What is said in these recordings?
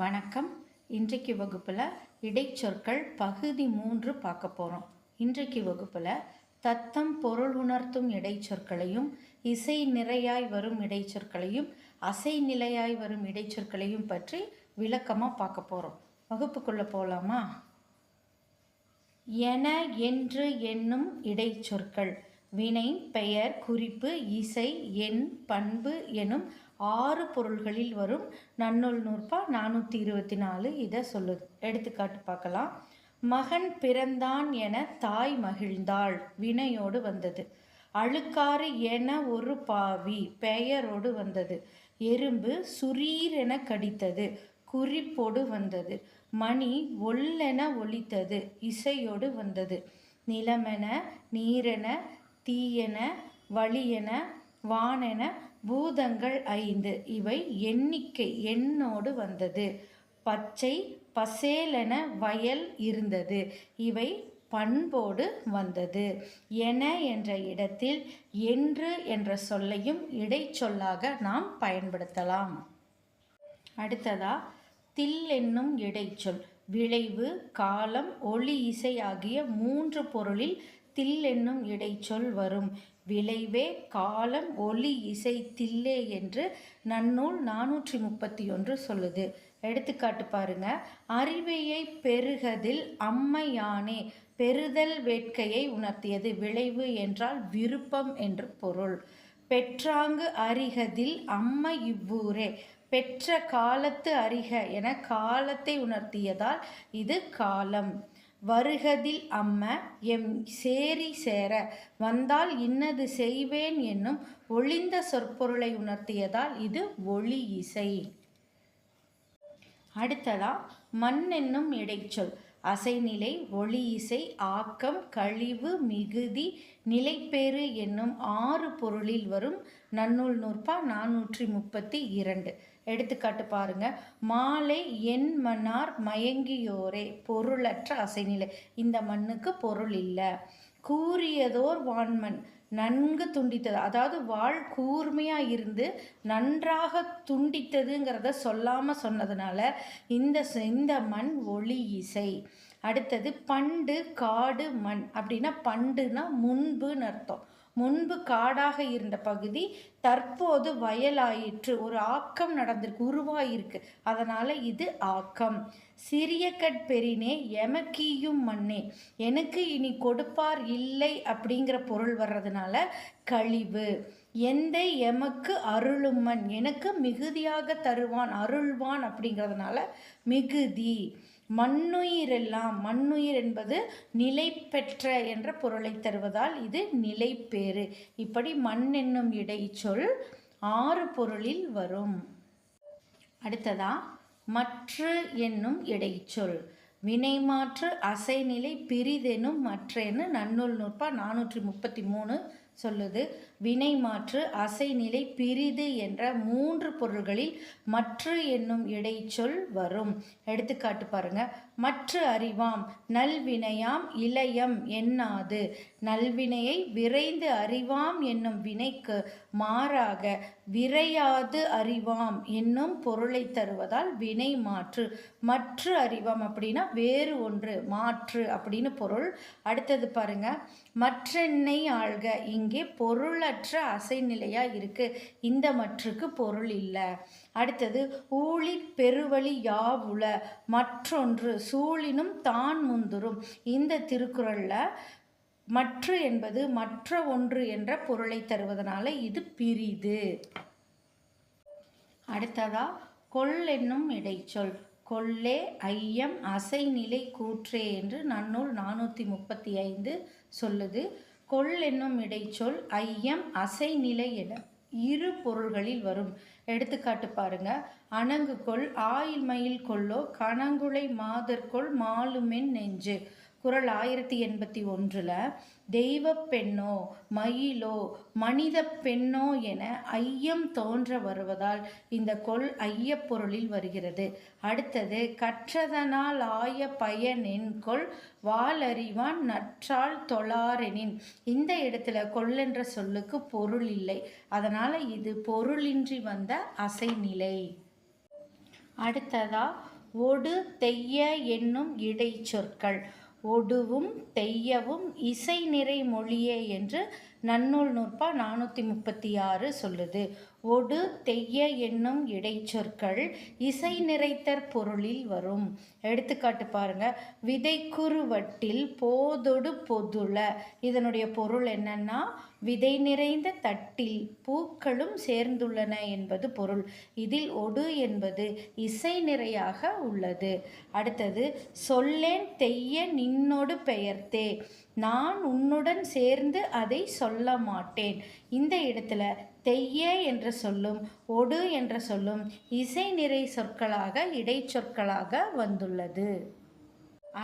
வணக்கம். இன்றைக்கு வகுப்பில் இடைச்சொற்கள் பகுதி மூன்று பார்க்க போகிறோம் இன்றைக்கு வகுப்பில் தத்தம் பொருள் உணர்த்தும் இடைச்சொற்களையும் இசை நிறையாய் வரும் இடைச்சொற்களையும் அசை நிலையாய் வரும் இடைச்சொற்களையும் பற்றி விளக்கமாக பார்க்க போகிறோம் வகுப்புக்குள்ளே போகலாமா என என்று என்னும் இடைச்சொற்கள். வினை பெயர் குறிப்பு இசை எண் பண்பு எனும் ஆறு பொருள்களில் வரும் நன்னூல் நூற்பா நானூற்றி இருபத்தி நாலு. இதை சொல்லுது எடுத்துக்காட்டு பார்க்கலாம். மகன் பிறந்தான் என தாய் மகிழ்ந்தாள். வினையோடு வந்தது. அழுக்காறு என ஒரு பாவி பெயரோடு வந்தது. எறும்பு சுரீரென கடித்தது. குறிப்போடு வந்தது. மணி ஒல்லென ஒலித்தது. இசையோடு வந்தது. நிலமென நீரென தீயென வழியென வானென பூதங்கள் ஐந்து. இவை எண்ணிக்கை எண்ணோடு வந்தது. பச்சை பசேலென வயல் இருந்தது. இவை பண்போடு வந்தது. என என்ற இடத்தில் என்று என்ற சொல்லையும் இடைச்சொல்லாக நாம் பயன்படுத்தலாம். அடுத்ததா தில் என்னும் இடைச்சொல். விளைவு காலம் ஒளி இசை ஆகிய மூன்று பொருளில் தில் என்னும் இடைச்சொல் வரும். விளைவே காலம் ஒளி இசை தில்லே என்று நன்னூல் நானூற்றி முப்பத்தி ஒன்று சொல்லுது. எடுத்துக்காட்டு பாருங்க. அறிவையை பெருகதில் அம்மையானே பெறுதல் வேட்கையை உணர்த்தியது. விளைவு என்றால் விருப்பம் என்று பொருள். பெற்றாங்கு அறிகதில் அம்மை இவ்வூரே. பெற்ற காலத்து அறிக என காலத்தை உணர்த்தியதால் இது காலம். வருகதில் அம்ம எம் சேரி சேர வந்தால் இன்னது செய்வேன் என்னும் ஒளிந்த சொற்பொருளை உணர்த்தியதால் இது ஒளி இசை. அடுத்ததா மண் என்னும் இடைச்சொல் அசைநிலை ஒளி இசை ஆக்கம் கழிவு மிகுதி நிலைப்பேறு என்னும் ஆறு பொருளில் வரும் நன்னூல் நூற்பா நானூற்றி முப்பத்தி இரண்டு. எடுத்துக்காட்டு பாருங்க. மாலை என் மன்னார் மயங்கியோரே பொருளற்ற அசைநிலை. இந்த மண்ணுக்கு பொருள் இல்லை. கூறியதோர் வான்மண் நன்கு துண்டித்தது. அதாவது வாழ் கூர்மையாக இருந்து நன்றாக துண்டித்ததுங்கிறத சொல்லாமல் சொன்னதுனால இந்த இந்த மண் ஒளி இசை. அடுத்தது பண்டு காடு மண். அப்படின்னா பண்டுனா முன்புன்னு அர்த்தம். முன்பு காடாக இருந்த பகுதி தற்போது வயலாயிற்று. ஒரு ஆக்கம் நடந்திருக்கு உருவாயிருக்கு. அதனால் இது ஆக்கம். சிறிய கட்பெரினே எமக்கியும் மண்ணே. எனக்கு இனி கொடுப்பார் இல்லை அப்படிங்கிற பொருள் வர்றதுனால கழிவு. எந்த எமக்கு அருளுமன் எனக்கு மிகுதியாக தருவான் அருள்வான் அப்படிங்கிறதுனால மிகுதி. மண்ணுயிரெல்லாம் மண்ணுயிர் என்பது நிலை பெற்ற என்ற பொருளை தருவதால் இது நிலைப்பேறு. இப்படி மண் என்னும் இடைச்சொல் ஆறு பொருளில் வரும். அடுத்ததா மற்ற என்னும் இடைச்சொல். வினைமாற்று அசைநிலை பிரிதெனும் மற்றென்னு நன்னூல் நூற்பா நானூற்றி முப்பத்தி மூணு சொல்லுது. வினை மாற்று அசைநிலை பிரிது என்ற மூன்று பொருள்களில் மற்று என்னும் இடைச்சொல் வரும். எடுத்துக்காட்டு பாருங்க. மற்ற அறிவாம் நல்வினையாம் இளையம் எண்ணாது நல்வினையை விரைந்து அறிவாம் என்னும் வினைக்கு மாறாக விரையாது அறிவாம் என்னும் பொருளை தருவதால் வினை மாற்று. மற்ற அறிவாம் அப்படின்னா வேறு ஒன்று மாற்று அப்படின்னு பொருள். அடுத்தது பாருங்க. மற்றெண்ணெய் ஆழ்க இங்கே பொருளற்ற அசைநிலையாக இருக்குது இந்த மற்றுக்கு பொருள் இல்லை. அடுத்தது ஊழி பெருவழி யாவுல மற்றொன்று சூழினும் தான் முந்துரும் இந்த திருக்குறளில் மற்று என்பது மற்ற ஒன்று என்ற பொருளை தருவதனால இது பிரிது. அடுத்ததா கொள் என்னும் இடைச்சொல். கொள்ளே ஐயம் அசைநிலை கூற்றே என்று நன்னூல் நானூற்றி முப்பத்தி ஐந்து சொல்லுது. கொள் என்னும் இடைச்சொல் ஐயம் அசைநிலை என இரு பொருள்களில் வரும். எடுத்துக்காட்டு பாருங்க. அணங்குகொள் ஆயில் மயில் கொள்ளோ கணங்குளை மாதர்கொள் மாலுமென் நெஞ்சு. குரல் ஆயிரத்தி எண்பத்தி ஒன்றில் தெய்வ பெண்ணோ மயிலோ மனித பெண்ணோ என ஐயம் தோன்ற வருவதால் இந்த கொள் ஐயப்பொருளில் வருகிறது. அடுத்தது கற்றதனால் ஆய பயனென் கொள் வாலறிவான் நற்றால் தொழாரெனின். இந்த இடத்துல கொள்ளென்ற சொல்லுக்கு பொருள் இல்லை. அதனால் இது பொருளின்றி வந்த அசைநிலை. அடுத்ததா ஒடு தெய்ய என்னும் இடைச்சொற்கள். ஒடுவும் தெய்யவும் இசை நிறை மொழியே என்று நன்னூல் நூற்பா நானூற்றி முப்பத்தி ஆறு சொல்லுது. ஒடு தெய்ய என்னும் இடைச்சொற்கள் இசை நிறைத்தற் பொருளில் வரும். எடுத்துக்காட்டு பாருங்க. விதைக்குறுவட்டில் போதொடு பொதுள இதனுடைய பொருள் என்னன்னா விதை நிறைந்த தட்டில் பூக்களும் சேர்ந்துள்ளன என்பது பொருள். இதில் ஒடு என்பது இசை நிறையாக உள்ளது. அடுத்தது சொல்லேன் தெய்ய நின்னொடு பெயர்த்தே நான் உன்னுடன் சேர்ந்து அதை சொல்ல மாட்டேன் இந்த இடத்துல தெய்ய என்ற சொல்லும் ஒடு என்ற சொல்லும் இசை நிறை சொற்களாக இடைச்சொற்களாக வந்துள்ளது.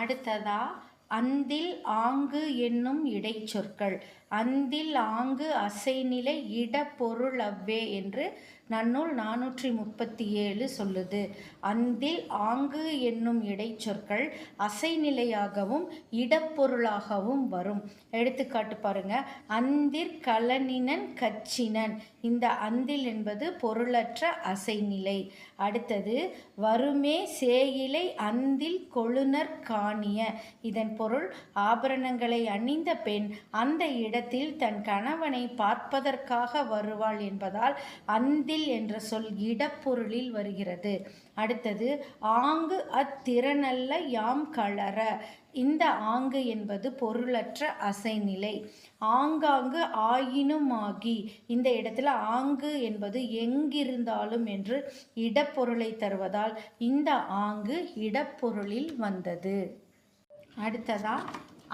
அடுத்ததா அந்தில் ஆங்கு என்னும் இடைச்சொற்கள். அந்தில் ஆங்கு அசைநிலை இட பொருள் அவ்வே என்று நன்னூல் நானூற்றி முப்பத்தி ஏழு சொல்லுது. அந்தில் ஆங்கு என்னும் இடைச்சொற்கள் அசைநிலையாகவும் இடப்பொருளாகவும் வரும். எடுத்துக்காட்டு பாருங்க. அந்திர் கலனினன் கச்சினன். இந்த அந்தில் என்பது பொருளற்ற அசைநிலை. அடுத்தது வருமே சேயிலை அந்தில் கொழுனர் காணிய. இதன் பொருள் ஆபரணங்களை அணிந்த பெண் அந்த இடத்தில் தன் கணவனை பார்ப்பதற்காக வருவாள் என்பதால் அந்தில் என்ற சொல் இடப்பொருளில் வருகிறது. அடுத்தது ஆங்கு அத்திறனல்ல யாம் கலர. இந்த ஆங்கு என்பது பொருளற்ற அசைநிலை. ஆங்காங்கு ஆயினுமாகி. இந்த இடத்துல ஆங்கு என்பது எங்கிருந்தாலும் என்று இடப்பொருளை தருவதால் இந்த ஆங்கு இடப்பொருளில் வந்தது. அடுத்ததா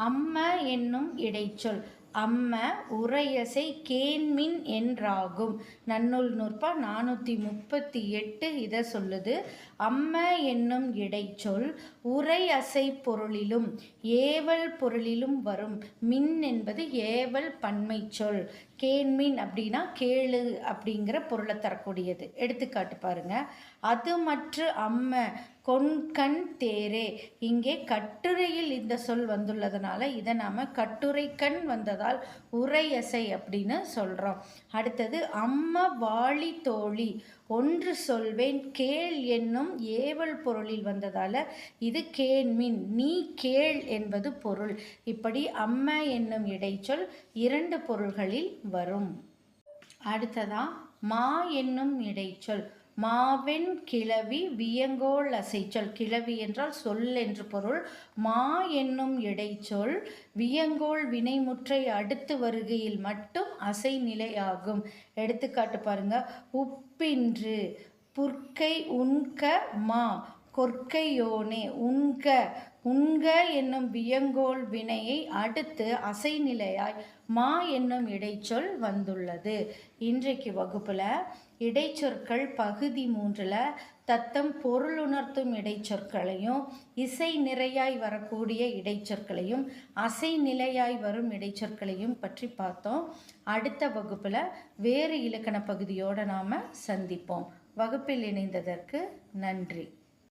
அம்ம என்னும் இடைச்சொல். அம்ம உரையசை கேன்மின் என்றாகும். நன்னூல் நூற்பா நானூற்றி முப்பத்தி எட்டு இதை சொல்லுது. அம்ம என்னும் இடைச்சொல் உரை அசை பொருளிலும் ஏவல் பொருளிலும் வரும். மின் என்பது ஏவல் பன்மை சொல் கேன்மின் அப்படின்னா கேளு அப்படிங்கிற பொருளை தரக்கூடியது. எடுத்துக்காட்டு பாருங்க. அது மற்ற அம்ம கொன்கண் தேரே. இங்கே கட்டுரையில் இந்த சொல் வந்துள்ளதுனால இதை நாம் கட்டுரை கண் வந்ததால் உரையசை அப்படின்னு சொல்கிறோம் அடுத்தது அம்ம வாளி தோழி. ஒன்று சொல்வேன் கேள் என்னும் ஏவல் பொருளில் வந்ததால் இது கேண்மின். நீ கேள் என்பது பொருள். இப்படி அம்ம என்னும் இடைச்சொல் இரண்டு பொருள்களில் வரும். அடுத்ததா மா என்னும் இடைச்சொல். மாவெண் கிளவி வியங்கோள் அசைச்சொல். கிளவி என்றால் சொல் என்று பொருள். மா என்னும் இடைச்சொல் வியங்கோள் வினைமுற்றை அடுத்து வருகையில் மட்டும் அசை நிலையாகும் எடுத்துக்காட்டு பாருங்க. உப்பின்று புற்கை உண்க மா. கொற்கையோனே உண்க உண்க என்னும் வியங்கோல் வினையை அடுத்து அசைநிலையாய் மா என்னும் இடைச்சொல் வந்துள்ளது. இன்றைக்கு வகுப்பில் இடைச்சொற்கள் பகுதி மூன்றில் தத்தம் பொருளுணர்த்தும் இடைச்சொற்களையும் இசை நிறையாய் வரக்கூடிய இடைச்சொற்களையும் அசை நிலையாய் வரும் இடைச்சொற்களையும் பற்றி பார்த்தோம். அடுத்த வகுப்பில் வேறு இலக்கண பகுதியோடு நாம் சந்திப்போம். வகுப்பில் இணைந்ததற்கு நன்றி.